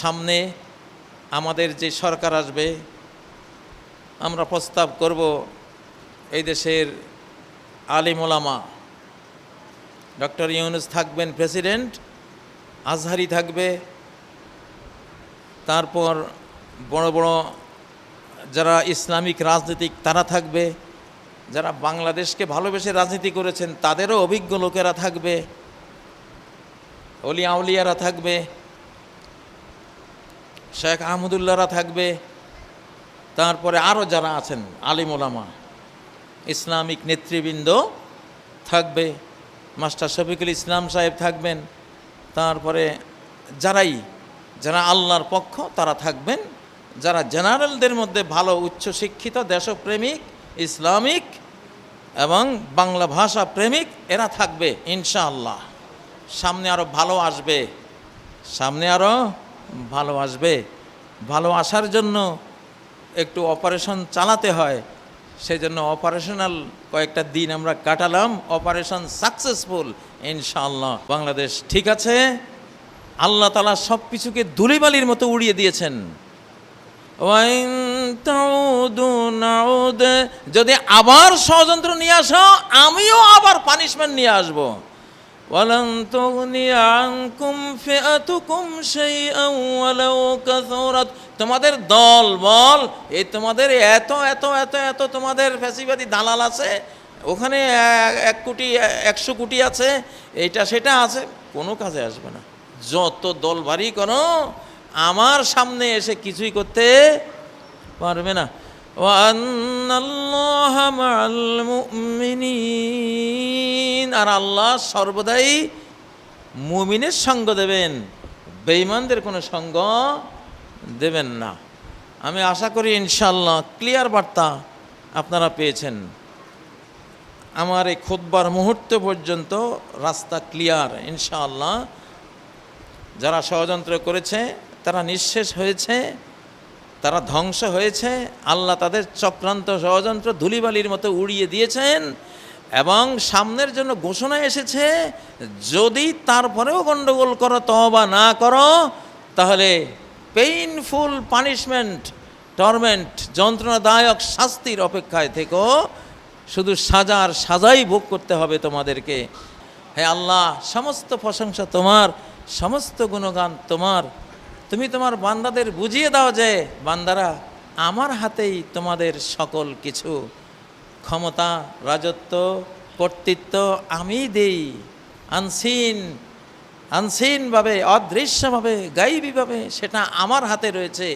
সামনে আমাদের যে সরকার আসবে, আমরা প্রস্তাব করব এই দেশের আলিম ওলামা। ডক্টর ইউনুস থাকবেন প্রেসিডেন্ট, আজহারি থাকবে। তারপর বড় বড় যারা ইসলামিক রাজনীতিক তারা থাকবে, যারা বাংলাদেশকে ভালোবেসে রাজনীতি করেছেন তাদেরও অভিজ্ঞ লোকেরা থাকবে অলি আউলিয়ারা থাকবে। শেখ আহমদুল্লাহরা থাকবে, তারপরে আরও যারা আছেন, আলিম ওলামা ইসলামিক নেতৃবৃন্দ থাকবে, মাস্টার শফিকুল ইসলাম সাহেব থাকবেন, তারপরে যারাই, যারা আল্লাহর পক্ষ, তারা থাকবেন, যারা জেনারেলদের মধ্যে ভালো উচ্চশিক্ষিত দেশপ্রেমিক, ইসলামিক এবং বাংলা ভাষা প্রেমিক, এরা থাকবে, ইনশাআল্লাহ। সামনে আরও ভালো আসবে, সামনে আরও ভালো আসবে। ভালো আসার জন্য একটু অপারেশন চালাতে হয় সেই জন্য অপারেশনাল কয়েকটা দিন আমরা কাটালাম অপারেশন সাকসেসফুল ইনশাআল্লাহ। বাংলাদেশ ঠিক আছে? আল্লাহ তালা সব কিছুকে ধুলিবালির মতো উড়িয়ে দিয়েছেন। যদি আবার ষড়যন্ত্র নিয়ে আসো, আমিও আবার পানিশমেন্ট নিয়ে আসব। ওয়ালান তুগনি আনকুম ফিআতুকুম শাইআন ওয়ালাউ কাসুরাত তোমাদের দল বল এই তোমাদের এত এত এত এত তোমাদের ফ্যাসিবাদী দালাল আছে ওখানে এক- এক কোটি একশো কোটি আছে এইটা সেটা আছে কোনো কাজে আসবে না যত দল ভারী করো আমার সামনে এসে কিছুই করতে পারবে না وأن الله مع المؤمنين আর আল্লাহ সর্বদাই মুমিনের সঙ্গ দেবেন। বেঈমানদের কোনো সঙ্গ দেবেন না। আমি আশা করি ইনশাল্লাহ ক্লিয়ার বার্তা আপনারা পেয়েছেন। আমার এই খুদ্বার মুহূর্ত পর্যন্ত রাস্তা ক্লিয়ার, ইনশাআল্লাহ। যারা ষড়যন্ত্র করেছে, তারা নিঃশেষ হয়েছে, তারা ধ্বংস হয়েছে। আল্লাহ তাদের চক্রান্ত ষড়যন্ত্র ধুলিবালির মতো উড়িয়ে দিয়েছেন। এবং সামনের জন্য ঘোষণা এসেছে, যদি তারপরেও গণ্ডগোল করো তবা না করো, তাহলে পেইনফুল পানিশমেন্ট টর্মেন্ট যন্ত্রণাদায়ক শাস্তির অপেক্ষায় থেকো। শুধু সাজার সাজাই ভোগ করতে হবে তোমাদেরকে। হে আল্লাহ, সমস্ত প্রশংসা তোমার, সমস্ত গুণগান তোমার। তুমি তোমার বান্দাদের বুঝিয়ে দাও যে, বান্দারা, আমার হাতেই তোমাদের সকল কিছু। ক্ষমতা, রাজত্ব, কর্তৃত্ব আমি দেই। আনসিন, আনসিনভাবে, অদৃশ্যভাবে, গাইবীভাবে সেটা আমার হাতে রয়েছে।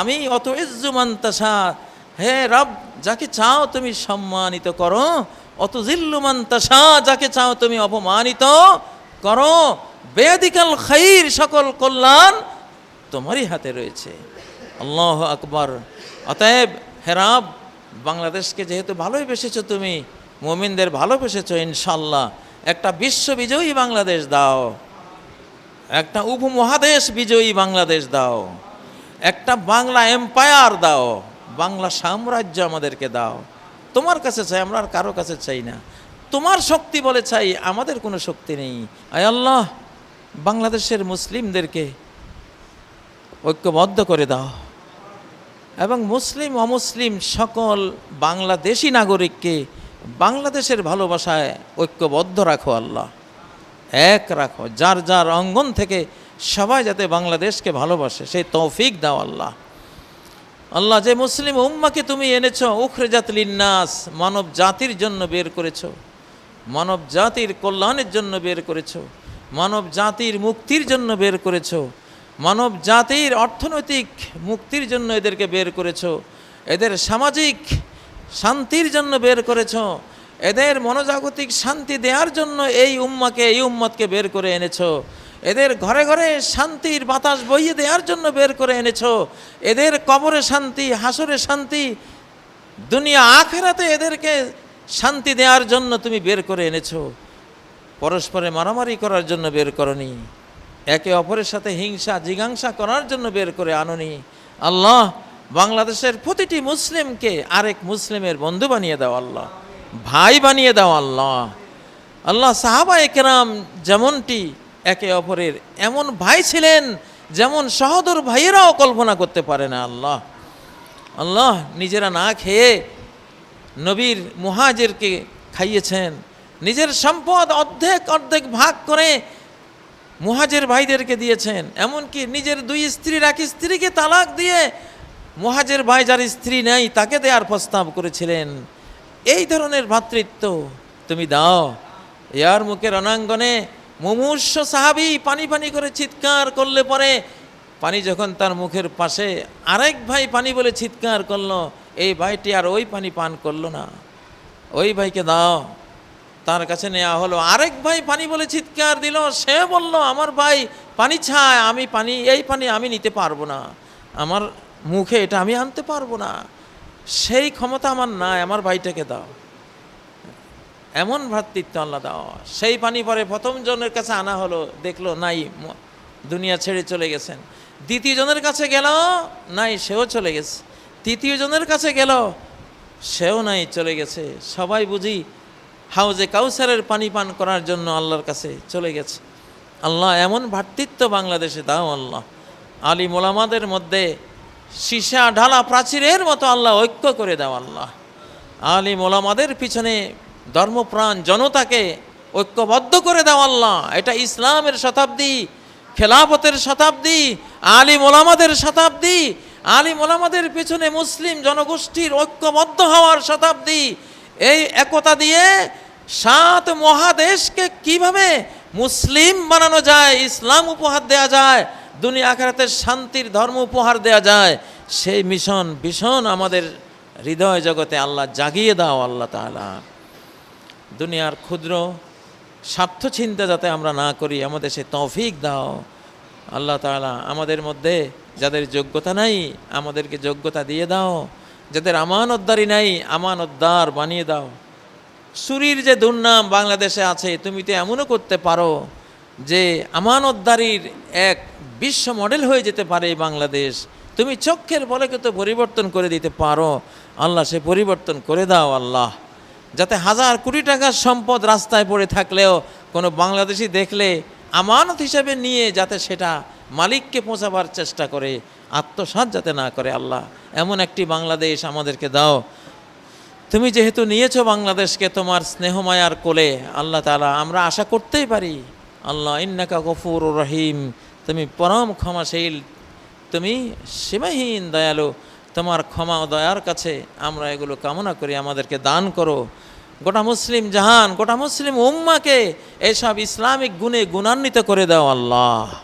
আমি অত ইজ্জুমান্তাসা হে রব, যাকে চাও তুমি সম্মানিত করো। অত জিল্লুমান্তাসা যাকে চাও তুমি অপমানিত করো। বেদিকাল খাইর সকল কল্যাণ তোমারই হাতে রয়েছে। আল্লাহ আকবর। অতএব হেরাব বাংলাদেশকে যেহেতু ভালোবেসেছো তুমি, মোমিনদের ভালোবেসেছো ইনশাল্লাহ একটা বিশ্ববিজয়ী বাংলাদেশ দাও। একটা উপমহাদেশ বিজয়ী বাংলাদেশ দাও। একটা বাংলা এম্পায়ার দাও। বাংলা সাম্রাজ্য আমাদেরকে দাও। তোমার কাছে চাই, আমরা আর কারও কাছে চাই না। তোমার শক্তি বলে চাই, আমাদের কোনো শক্তি নেই। আয় আল্লাহ, বাংলাদেশের মুসলিমদেরকে ঐক্যবদ্ধ করে দাও। এবং মুসলিম, অমুসলিম সকল বাংলাদেশি নাগরিককে বাংলাদেশের ভালোবাসায় ঐক্যবদ্ধ রাখো আল্লাহ। এক রাখো, যার যার অঙ্গন থেকে সবাই যাতে বাংলাদেশকে ভালোবাসে, সেই তৌফিক দাও আল্লাহ। আল্লাহ, যে মুসলিম উম্মাকে তুমি এনেছ, উখরেজাত লিন্নাস, মানব জাতির জন্য বের করেছ, মানব জাতির কল্যাণের জন্য বের করেছ, মানব জাতির মুক্তির জন্য বের করেছ মানব জাতির অর্থনৈতিক মুক্তির জন্য এদেরকে বের করেছ, এদের সামাজিক শান্তির জন্য বের করেছ, এদের মনোজাগতিক শান্তি দেওয়ার জন্য এই উম্মাকে, এই উম্মতকে বের করে এনেছ, এদের ঘরে ঘরে শান্তির বাতাস বইয়ে দেওয়ার জন্য বের করে এনেছ, এদের কবরে শান্তি, হাসরে শান্তি, দুনিয়া আখেরাতে এদেরকে শান্তি দেওয়ার জন্য তুমি বের করে এনেছো, পরস্পরে মারামারি করার জন্য বের করনি। একে অপরের সাথে হিংসা, জিজ্ঞাসা করার জন্য বের করে আননি। আল্লাহ, বাংলাদেশের প্রতিটি মুসলিমকে আরেক মুসলিমের বন্ধু বানিয়ে দাও আল্লাহ। ভাই বানিয়ে দাও আল্লাহ। আল্লাহ সাহাবা একরাম যেমনটি একে অপরের এমন ভাই ছিলেন যেমন সহদর ভাইয়েরাও কল্পনা করতে পারে না আল্লাহ। আল্লাহ, নিজেরা না খেয়ে নবীর মুহাজেরকে খাইয়েছেন। নিজের সম্পদ অর্ধেক অর্ধেক ভাগ করে মুহাজের ভাইদেরকে দিয়েছেন, এমনকি নিজের দুই স্ত্রীর এক স্ত্রীকে তালাক দিয়ে মুহাজের ভাই যার স্ত্রী নেই, তাকে দেওয়ার প্রস্তাব করেছিলেন। এই ধরনের ভ্রাতৃত্ব তুমি দাও। ইয়ার মুখের অনাঙ্গনে মুমূর্ষ সাহাবি পানি পানি করে চিৎকার করলে পরে পানি যখন তার মুখের পাশে আরেক ভাই পানি বলে চিৎকার করল, এই ভাইটি আর ওই পানি পান করল না। ওই ভাইকে দাও। তার কাছে নেওয়া হলো। আরেক ভাই পানি বলে চিৎকার দিল, সে বলল, আমার ভাই, পানি ছায়, আমি পানি, এই পানি আমি নিতে পারব না। আমার মুখে এটা আমি আনতে পারব না। সেই ক্ষমতা আমার নাই, আমার ভাইটাকে দাও। এমন ভ্রাতৃত্ব আল্লাহ দাও সেই পানি পরে প্রথম জনের কাছে আনা হলো, দেখল, নাই দুনিয়া ছেড়ে চলে গেছেন। দ্বিতীয় জনের কাছে গেল, নাই, সেও চলে গেছে। তৃতীয় জনের কাছে গেল, সেও নাই, চলে গেছে। সবাই বুঝি হাউজে কাউসারের পানি পান করার জন্য আল্লাহর কাছে চলে গেছে। আল্লাহ এমন ভ্রাতৃত্ব বাংলাদেশে, দাও আল্লাহ। আলী মোলামাদের মধ্যে সীসা ঢালা প্রাচীরের মতো আল্লাহ ঐক্য করে দাও আল্লাহ। আলী মোলামাদের পিছনে ধর্মপ্রাণ জনতাকে ঐক্যবদ্ধ করে দাও আল্লাহ। এটা ইসলামের শতাব্দী, খেলাফতের শতাব্দী আলী মোলামাদের শতাব্দী। আলী মোলামাদের পিছনে মুসলিম জনগোষ্ঠীর ঐক্যবদ্ধ হওয়ার শতাব্দী। এই একতা দিয়ে সাত মহাদেশকে কীভাবে মুসলিম বানানো যায়, ইসলাম উপহার দেয়া যায়, দুনিয়া আখেরাতের শান্তির ধর্ম উপহার দেয়া যায়, সেই মিশন ভীষণ আমাদের হৃদয় জগতে আল্লাহ জাগিয়ে দাও, আল্লাহ তাআলা। দুনিয়ার ক্ষুদ্র স্বার্থ চিন্তা যাতে আমরা না করি, আমাদের সে তৌফিক দাও। আল্লাহ তাআলা আমাদের মধ্যে যাদের যোগ্যতা নাই, আমাদেরকে যোগ্যতা দিয়ে দাও। যাদের আমানতদারি নাই, আমানতদার বানিয়ে দাও। সুরির যে দুর্নাম বাংলাদেশে আছে, তুমি তো এমনও করতে পারো যে আমানতদারির এক বিশ্ব মডেল হয়ে যেতে পারে বাংলাদেশ। তুমি চক্ষের বলে তো পরিবর্তন করে দিতে পারো। আল্লাহ, সে পরিবর্তন করে দাও আল্লাহ। যাতে হাজার কোটি টাকার সম্পদ রাস্তায় পড়ে থাকলেও কোনো বাংলাদেশি দেখলে আমানত হিসেবে নিয়ে যাতে সেটা মালিককে পৌঁছাবার চেষ্টা করে, আত্মসাৎ যাতে না করে আল্লাহ। এমন একটি বাংলাদেশ আমাদেরকে দাও। তুমি যেহেতু নিয়েছো বাংলাদেশকে তোমার স্নেহমায়ার কোলে, আল্লাহ তালা আমরা আশা করতেই পারি। আল্লাহ, ইন্নাকা গফুর রহিম। তুমি পরম ক্ষমাশীল। তুমি সীমাহীন দয়ালু। তোমার ক্ষমা দয়ার কাছে আমরা এগুলো কামনা করি, আমাদেরকে দান করো। গোটা মুসলিম জাহান, গোটা মুসলিম উম্মাকে এসব ইসলামিক গুণে গুণান্বিত করে দাও আল্লাহ।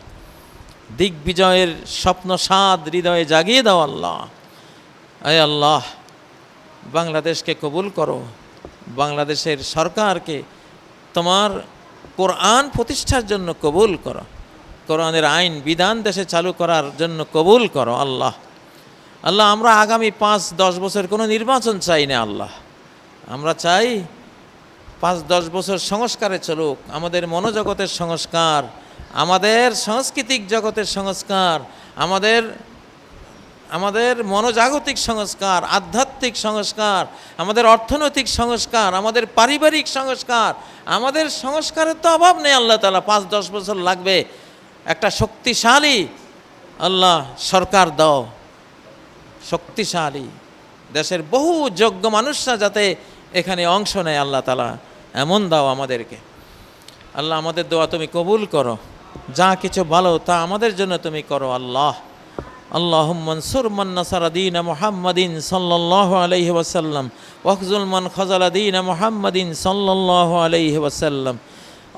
দিগ্বিজয়ের স্বপ্ন সাদ হৃদয়ে জাগিয়ে দাও আল্লাহ। আয় আল্লাহ বাংলাদেশকে কবুল করো। বাংলাদেশের সরকারকে তোমার কোরআন প্রতিষ্ঠার জন্য কবুল করো। কোরআনের আইন, বিধান দেশে চালু করার জন্য কবুল করো আল্লাহ। আল্লাহ, আমরা আগামী পাঁচ, দশ বছর কোনো নির্বাচন চাই না আল্লাহ। আমরা চাই পাঁচ, দশ বছর সংস্কারে চলুক। আমাদের মনোজগতের সংস্কার, আমাদের সাংস্কৃতিক জগতের সংস্কার, আমাদের আমাদের মনোজাগতিক সংস্কার, আধ্যাত্মিক সংস্কার, আমাদের অর্থনৈতিক সংস্কার, আমাদের পারিবারিক সংস্কার, আমাদের সংস্কারের তো অভাব নেই আল্লাহ তালা পাঁচ, দশ বছর লাগবে। একটা শক্তিশালী আল্লাহ সরকার দাও। শক্তিশালী। দেশের বহু যোগ্য মানুষরা যাতে এখানে অংশ নেয় আল্লাহ তালা এমন দাও আমাদেরকে। আল্লাহ আমাদের দোয়া তুমি কবুল করো। যা কিছু ভালো তা আমাদের জন্য তুমি করো, আল্লাহ। اللهم انصر من نصر دين محمد صلى الله عليه وسلم. واخذل من خذل دين محمد صلى الله عليه وسلم.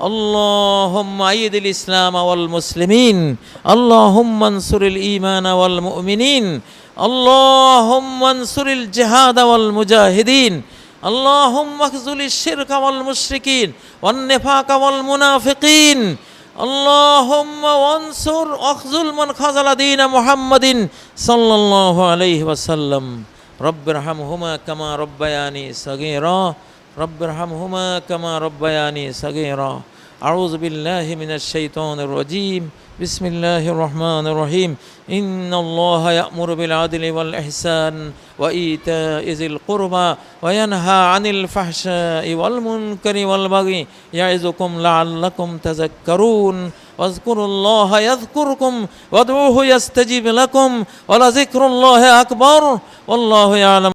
اللهم أيد الإسلام والمسلمين. اللهم انصر الإيمان والمؤمنين. اللهم انصر الجهاد والمجاهدين. اللهم اخذل الشرك والمشركين. والنفاق والمنافقين. اللهم وانصر اخذل من خذل دين محمد صلى الله عليه وسلم. رب ارحمهما كما ربياني صغيرا. رب ارحمهما كما ربياني صغيرا. أعوذ بالله من الشيطان الرجيم. بسم الله الرحمن الرحيم. إن الله يأمر بالعدل والإحسان وإيتاء ذي القربى وينهى عن الفحشاء والمنكر والبغي يعظكم لعلكم تذكرون. واذكروا الله يذكركم وادعوه يستجيب لكم. ولذكر الله أكبر. والله يعلم